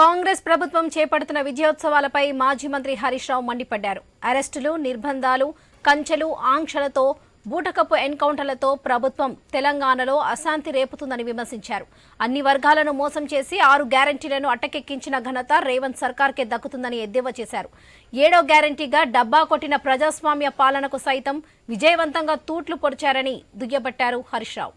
కాంగ్రెస్ ప్రభుత్వం చేపడుతున్న విజయోత్సవాలపై మాజీ మంత్రి హరీష్ రావు మండిపడ్డారు. అరెస్టులు నిర్బంధాలు కంచెలు ఆంక్షలతో బూటకపు ఎన్కౌంటర్లతో ప్రభుత్వం తెలంగాణలో అశాంతి రేపుతుందని విమర్శించారు. అన్ని వర్గాలను మోసం చేసి ఆరు గ్యారంటీలను అట్టకెక్కించిన ఘనత రేవంత్ సర్కార్కే దక్కుతుందని ఎద్దేవా చేశారు. ఏడో గ్యారంటీగా డబ్బా కొట్టిన ప్రజాస్వామ్య పాలనకు సైతం విజయవంతంగా తూట్లు పొడిచారని దుయ్యబట్టారు హరీష్ రావు.